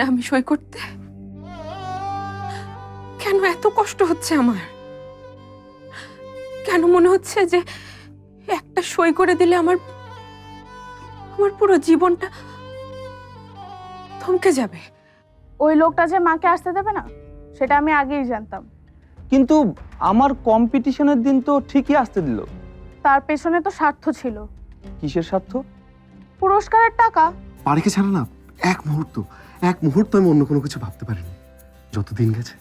না আমি সই করতে? কেন এত কষ্ট হচ্ছে আমার? কেন মনে হচ্ছে যে একটা সই করে দিলে আমার আমার পুরো জীবনটা থমকে যাবে? ওই লোকটা যে মাকে আসতে দেবে না সেটা আমি আগেই জানতাম। কিন্তু আমার কম্পিটিশনের দিন তো ঠিকই আসতে দিল। তার পেছনে তো স্বার্থ ছিল। কিসের স্বার্থ? পুরস্কারের টাকা। বাড়িকে ছাড়া না এক মুহূর্ত। এক মুহূর্ত আমি অন্য কোনো কিছু ভাবতে পারিনি। যত দিন গেছে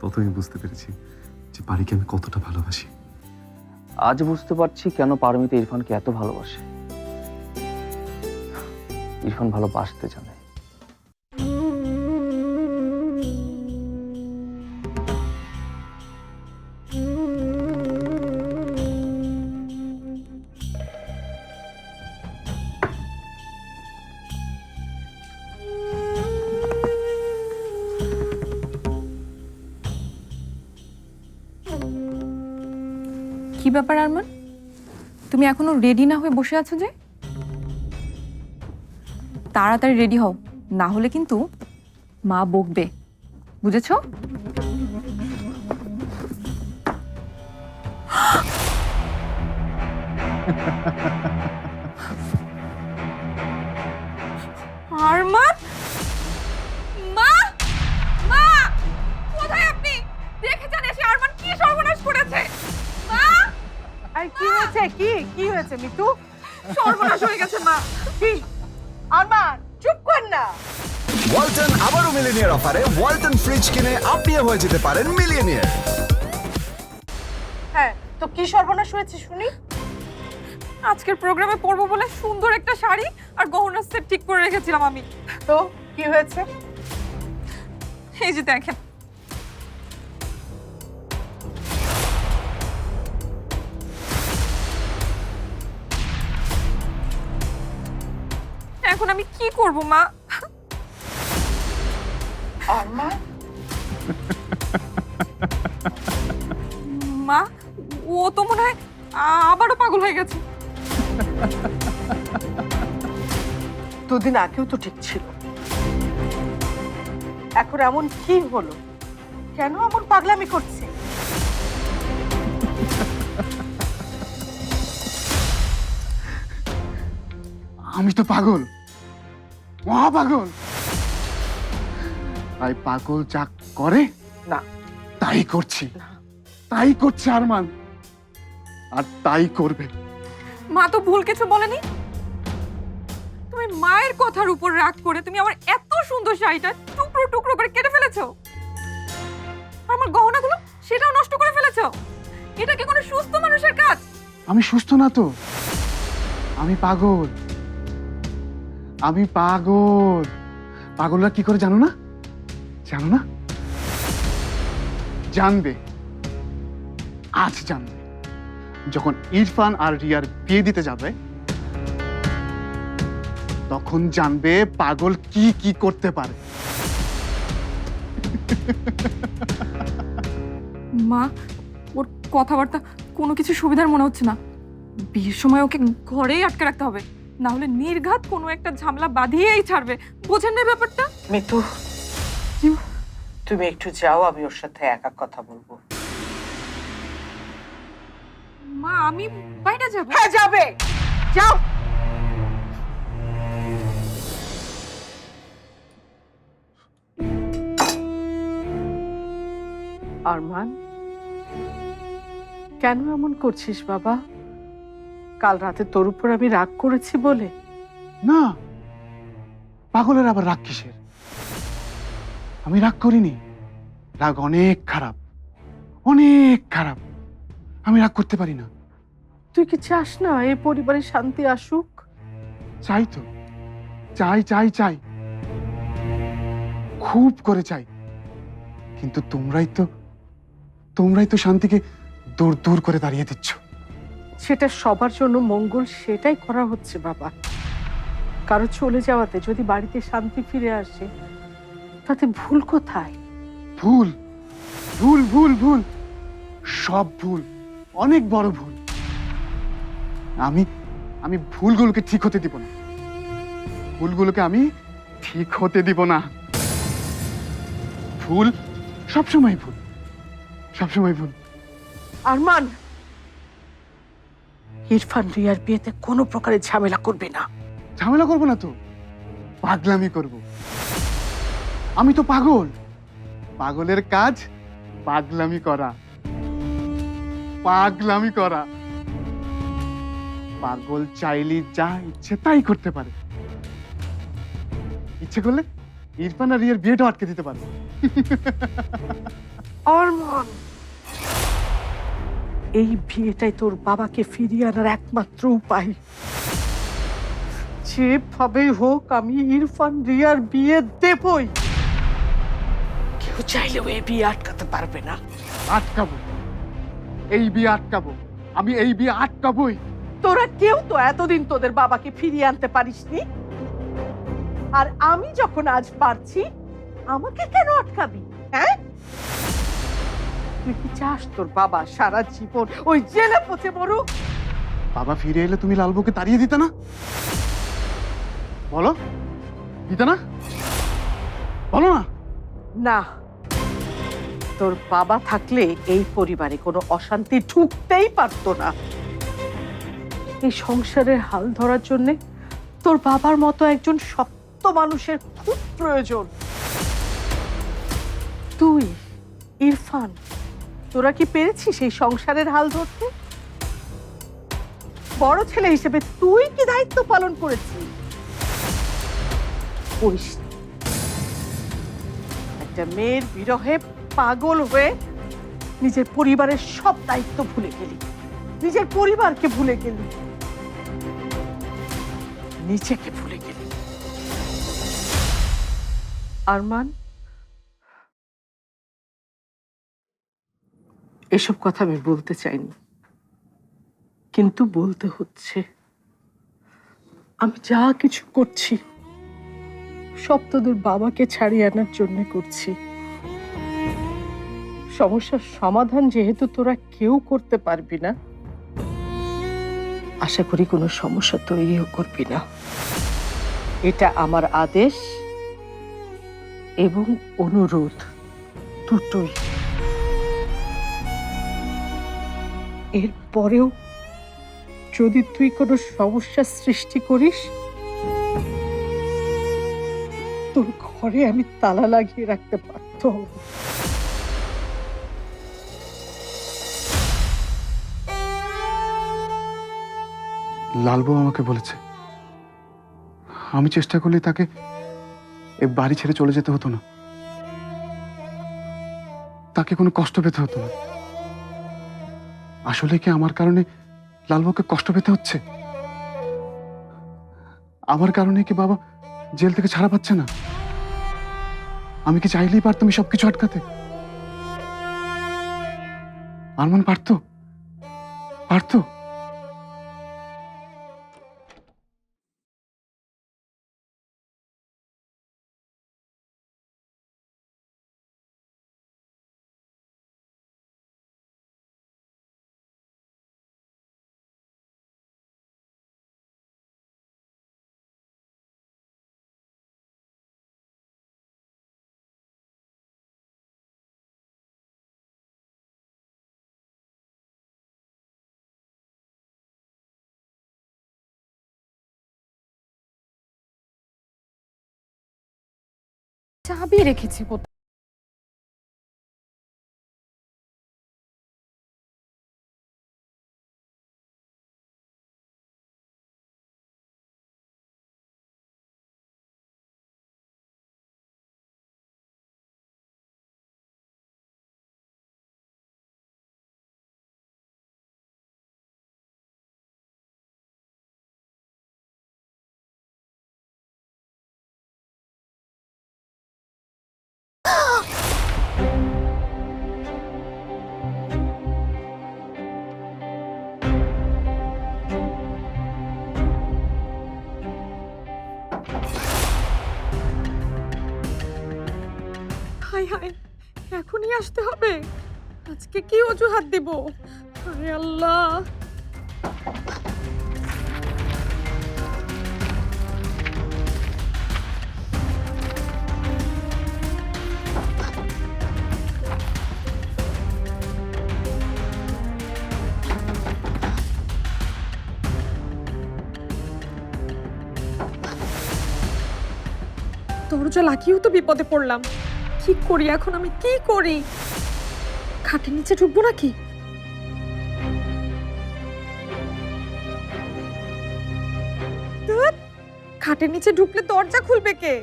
তত আমি বুঝতে পেরেছি যে পারিকে আমি কতটা ভালোবাসি। আজ বুঝতে পারছি কেন পারমিতা ইরফানকে এত ভালোবাসে। ইরফান ভালোবাসতে জানে। ব্যাপার, আরমান? তুমি এখনও রেডি না হয়ে বসে আছো যে? তাড়াতাড়ি রেডি হও, না হলে কিন্তু মা বকবে। বুঝেছ? আরমান? আর কি হয়েছে? কি? কি হয়েছে মিতু? সর্বনাশ হয়ে গেছে মা। কি? আরমান চুপ কর না। ওয়ালটন আবারও মিলিনিয়ার অফারে ওয়ালটন ফ্রিজ কিনে আপনিও হয়ে যেতে পারেন মিলিয়নিয়ার। হ্যাঁ তো কি সর্বনাশ হয়েছে শুনি? আজকের প্রোগ্রামে পরবো বলে সুন্দর একটা শাড়ি আর গহনার সেট ঠিক করে রেখেছিলাম আমি। তো কি হয়েছে? এই যে দেখেন এখন আমি কি করব মা? আরমান মা ও তো মনে হয় আবারও পাগল হয়ে গেছে। দুদিন আগেও তো ঠিক ছিল। এখন এমন কি হলো? কেন এমন পাগলামি করছে? আমি তো পাগল। মহা পাগল তাই পাগল যা করে না। তাই করছি। তাই করছে আরমান। আর তাই করবে। মা তো ভুল কিছু বলেনি। তুমি মায়ের কথার উপর রাগ করে তুমি আমার এত সুন্দর শাড়িটা টুকরো টুকরো করে কেটে ফেলেছো। আমার গহনাগুলো সেটাও নষ্ট করে ফেলেছো। এটা কি কোনো সুস্থ মানুষের কাজ? আমি সুস্থ না তো। আমি পাগল। আমি পাগল। পাগলরা কি করে জানো না? জানো না? জানবে। আজ জানবে। যখন ইরফান আর রিয়ার বিয়ে দিতে যাবে, তখন জানবে পাগল কি কি করতে পারে। মা, ওর কথাবার্তা কোনো কিছু সুবিধার মনে হচ্ছে না। বিয়ের সময় ওকে ঘরেই আটকে রাখতে হবে। না হলে নির্ঘাত কোনো একটা ঝামেলা বাঁধিয়েই ছাড়বে। বোঝেন না ব্যাপারটা? মিতু তুমি একটু যাও আমি ওর সাথে একা কথা বলব। মা আমি বাইরে যাব। হ্যাঁ যাবে। যাও। আরমান কেন এমন করছিস বাবা? কাল রাতে তোর উপর আমি রাগ করেছি বলে? না। পাগলের আবার রাগ কিসের? আমি রাগ করিনি। রাগ অনেক খারাপ। অনেক খারাপ। আমি রাগ করতে পারি না। তুই কি চাস না এই পরিবারে শান্তি আসুক? চাই তো। চাই চাই চাই। খুব করে চাই। কিন্তু তোমরাই তো তোমরাই তো শান্তিকে দূর দূর করে দাঁড়িয়ে দিচ্ছ। সেটা সবার জন্য মঙ্গল সেটাই করা হচ্ছে বাবা। কারও চলে যাওয়াতে যদি বাড়িতে শান্তি ফিরে আসে তাতে ভুল কোথায়? ভুল ভুল ভুল ভুল সব ভুল অনেক বড় ভুল। আমি আমি ভুলগুলোকে ঠিক হতে দিব না। ভুলগুলোকে আমি ঠিক হতে দিব না। ভুল সবসময় ভুল সবসময় ভুল। আরমান! ইরফান রিয়ার বিয়েতে কোনো প্রকারের ঝামেলা করবে না। ঝামেলা করব না তো? পাগলামি করব। আমি তো পাগল। পাগলের কাজ পাগলামি করা। পাগলামি করা। পাগল চাইলে যা ইচ্ছে তাই করতে পারে। ইচ্ছে করলে ইরফান আর রিয়ার বিয়েটা আটকে দিতে পারে। আরমান এই বিয়েটাই তোর বাবাকে ফিরিয়ে আনার একমাত্র উপায়। যেভাবেই হোক আমি ইরফান রিয়ার বিয়ে দেবই। কেউ চাইলেও এই বিয়ে আটকাতে পারবে না। আটকাবো। এই বিয়ে আটকাবো। আমি এই বিয়ে আটকাবোই। তোরা কেউ তো এতদিন তোদের বাবাকে ফিরিয়ে আনতে পারিসনি? আর আমি যখন আজ পারছি আমাকে কেন আটকাবি হ্যাঁ? তুই কি চাস তোর বাবা সারা জীবন ওই জেলে পচে মরুক? বাবা ফিরে এলে তুমি লালবুকে তাড়িয়ে দিতে না? বলো? দিতে না? বলো না। না। তোর বাবা থাকলে এই পরিবারে কোনো অশান্তি ঢুকতেই পারতো না। এই সংসারের হাল ধরার জন্যে তোর বাবার মতো একজন সত্য মানুষের খুব প্রয়োজন। তুই ইরফান তোরা কি পেরেছিস সেই সংসারের হাল ধরতে? বড় ছেলে হিসেবে তুই কি দায়িত্ব পালন করেছিস। একটা মেয়ের বিরহে পাগল হয়ে নিজের পরিবারের সব দায়িত্ব ভুলে গেলি। নিজের পরিবারকে ভুলে গেলি। নিজেকে ভুলে গেলি। আরমান এসব কথা আমি বলতে চাইনি। কিন্তু বলতে হচ্ছে, আমি যা কিছু করছি, সব তোদের বাবাকে ছাড়িয়ে আনার জন্য করছি। সমস্যার সমাধান যেহেতু তোরা কেউ করতে পারবি না, আশা করি কোনো সমস্যা তৈরিও করবি না। এটা আমার আদেশ এবং অনুরোধ দুটোই। এরপরেও যদি তুই কোনো সমস্যার সৃষ্টি করিস, তোর ঘরে আমি তালা লাগিয়ে রাখতে পারত লালবু আমাকে বলেছে, আমি চেষ্টা করলে তাকে এ বাড়ি ছেড়ে চলে যেতে হতো না। তাকে কোনো কষ্ট পেতে হতো না। আসলে কি আমার কারণে লালবাবুকে কষ্ট পেতে হচ্ছে? আমার কারণে কি বাবা জেল থেকে ছাড়া পাচ্ছে না? আমি কি চাইলেই পারতাম সব কিছু আটকাতে? আরমান, পারতো? পারতো? চাবি রেখেছি কোথায় আসতে হবে। আজকে কি অজুহাত দিব? আরে আল্লাহ। দরজা লাগিয়েও তো বিপদে পড়লাম। কি করি? এখন আমি কি করি? খাটের নিচে ঢুকবো নাকি? খাটের নিচে ঢুকলে দরজা খুলবে কে?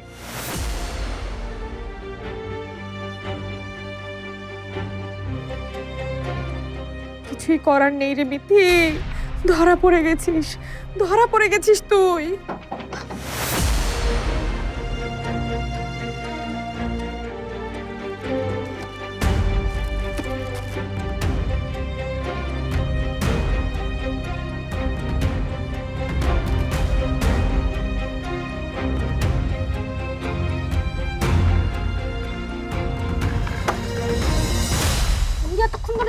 কিছুই করার নেই রে মিথি। ধরা পড়ে গেছিস। ধরা পড়ে গেছিস তুই।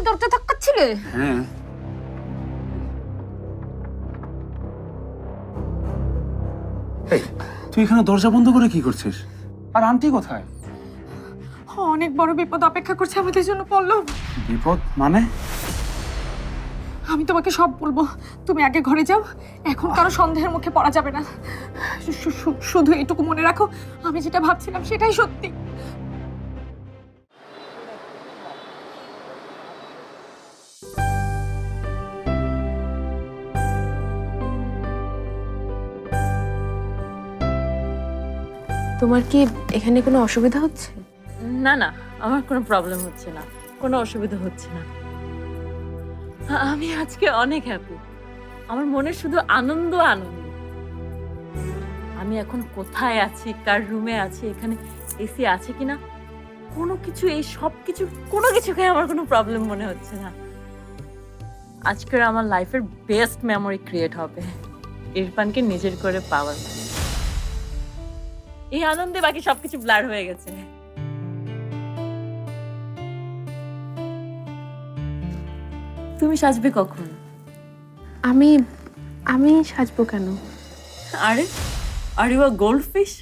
দরজা ধাক্কাচ্ছিলে হ্যাঁ। তুই এখানে দরজা বন্ধ করে কি করছিস? আর আন্টি কোথায়? অনেক বড় বিপদ অপেক্ষা করছে আমাদের জন্য পড়ল বিপদ মানে? আমি তোমাকে সব বলব। তুমি আগে ঘরে যাও এখন কারও সন্দেহের মুখে পড়া যাবে না। শুধু এটুকু মনে রাখো আমি যেটা ভাবছিলাম সেটাই সত্যি। তোমার কি এখানে কোনো অসুবিধা হচ্ছে? না না, আমার কোনো প্রবলেম হচ্ছে না। কোনো অসুবিধা হচ্ছে না। আমি আজকে অনেক হ্যাপি আমার মনে শুধু আনন্দ আনন্দ। আমি এখন কোথায় আছি, কার রুমে আছি, এখানে এসি আছে কিনা, কোনো কিছু, এই সব কিছু, কোনো কিছুকে আমার কোনো প্রবলেম মনে হচ্ছে না। আজকের আমার লাইফের বেস্ট মেমোরি ক্রিয়েট হবে। ইরফানকে নিজের করে পাওয়ার এই আনন্দে বাকি সবকিছু ব্লার হয়ে গেছে। তুমি সাজবে কখন? আমি আমি সাজবো কেন? আরে আর ইউ গোল্ড ফিশ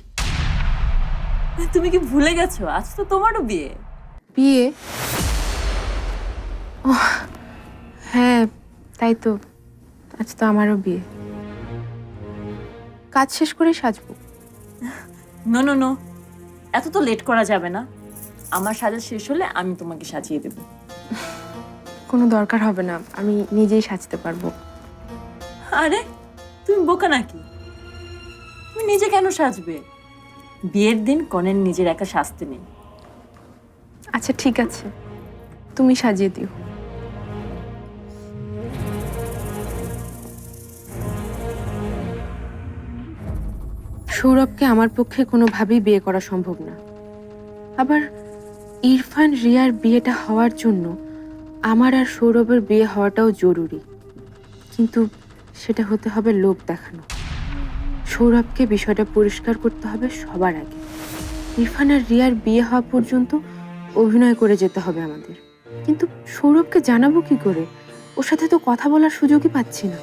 তুমি কি ভুলে গেছো? আজ তো তোমারও বিয়ে। বিয়ে? হ্যাঁ তাই তো। আজ তো আমারও বিয়ে। কাজ শেষ করেই সাজবো। নো নো নো এত তো লেট করা যাবে না। আমার সাজা শেষ হলে আমি তোমাকে সাজিয়ে দেব। কোনো দরকার হবে না। আমি নিজেই সাজতে পারব। আরে তুমি বোকা নাকি? তুমি নিজে কেন সাজবে? বিয়ের দিন কনের নিজের একা সাজতে নেই। আচ্ছা ঠিক আছে। তুমি সাজিয়ে দিও। সৌরভকে আমার পক্ষে কোনোভাবেই বিয়ে করা সম্ভব না। আবার ইরফান, রিয়ার বিয়েটা হওয়ার জন্য আমার আর সৌরভের বিয়ে হওয়াটাও জরুরি। কিন্তু সেটা হতে হবে লোক দেখানো। সৌরভকে বিষয়টা পরিষ্কার করতে হবে সবার আগে। ইরফান আর রিয়ার বিয়ে হওয়া পর্যন্ত অভিনয় করে যেতে হবে আমাদের। কিন্তু সৌরভকে জানাব কি করে? ওর সাথে তো কথা বলার সুযোগই পাচ্ছি না।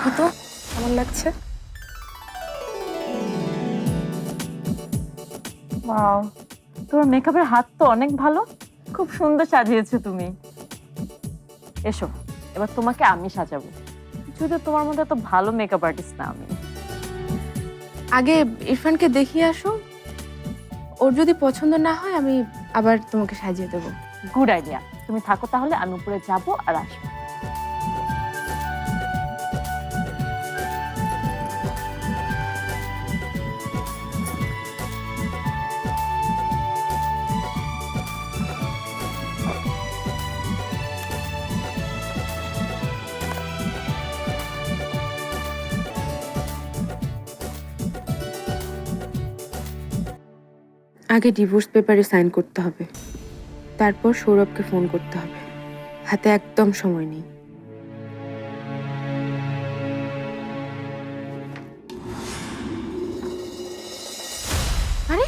দেখো তো কেমন লাগছে? ওয়াও তোমার মেকআপের হাত তো অনেক ভালো। খুব সুন্দর সাজিয়েছো তুমি। এসো এবার তোমাকে আমি সাজাবো। যদি তোমার মধ্যে এত ভালো মেকআপ আর্টিস্ট না আমি। আগে ইরফানকে দেখিয়ে আসো। ওর যদি পছন্দ না হয় আমি আবার তোমাকে সাজিয়ে দেবো। গুড আইডিয়া তুমি থাকো তাহলে আমি উপরে যাব আর আসব। আগে ডিভোর্স পেপারে সাইন করতে হবে। তারপর সৌরভকে ফোন করতে হবে। হাতে একদম সময় নেই। আরে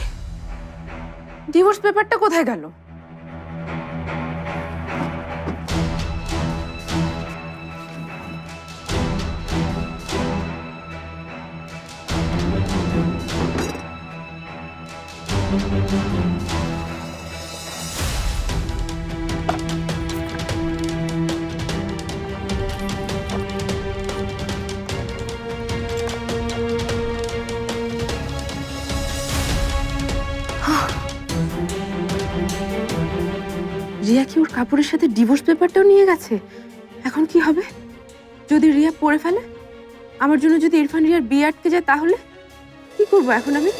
ডিভোর্স পেপারটা কোথায় গেল? রিয়া কি ওর কাপড়ের সাথে ডিভোর্স পেপারটাও নিয়ে গেছে? এখন কি হবে? যদি রিয়া পড়ে ফেলে? আমার জন্য যদি ইরফান রিয়ার বিয়ে আটকে যায় তাহলে? কি করব এখন আমি?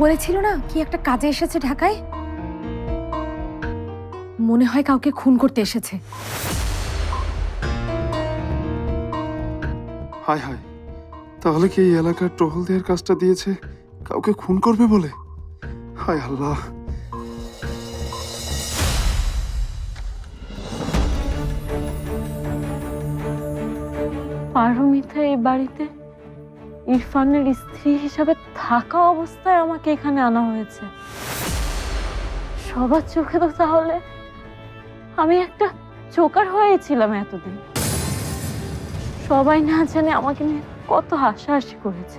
বলেছিল না কি একটা কাজে এসেছে ঢাকায়? মনে হয় কাউকে খুন করতে এসেছে। হায় হায় তাহলে কি এই এলাকার টহল দেওয়ার কাজটা দিয়েছে? কাউকে খুন করবে বলে? হায় আল্লাহ। পারমিতা এই বাড়িতে? ইরফানের স্ত্রী হিসাবে থাকা অবস্থায় আমাকে এখানে আনা হয়েছে। সবার চোখে তো তাহলে আমি একটা চোকার হয়েছিলাম এতদিন। সবাই না জানে আমাকে নিয়ে কত হাসাহাসি করেছে।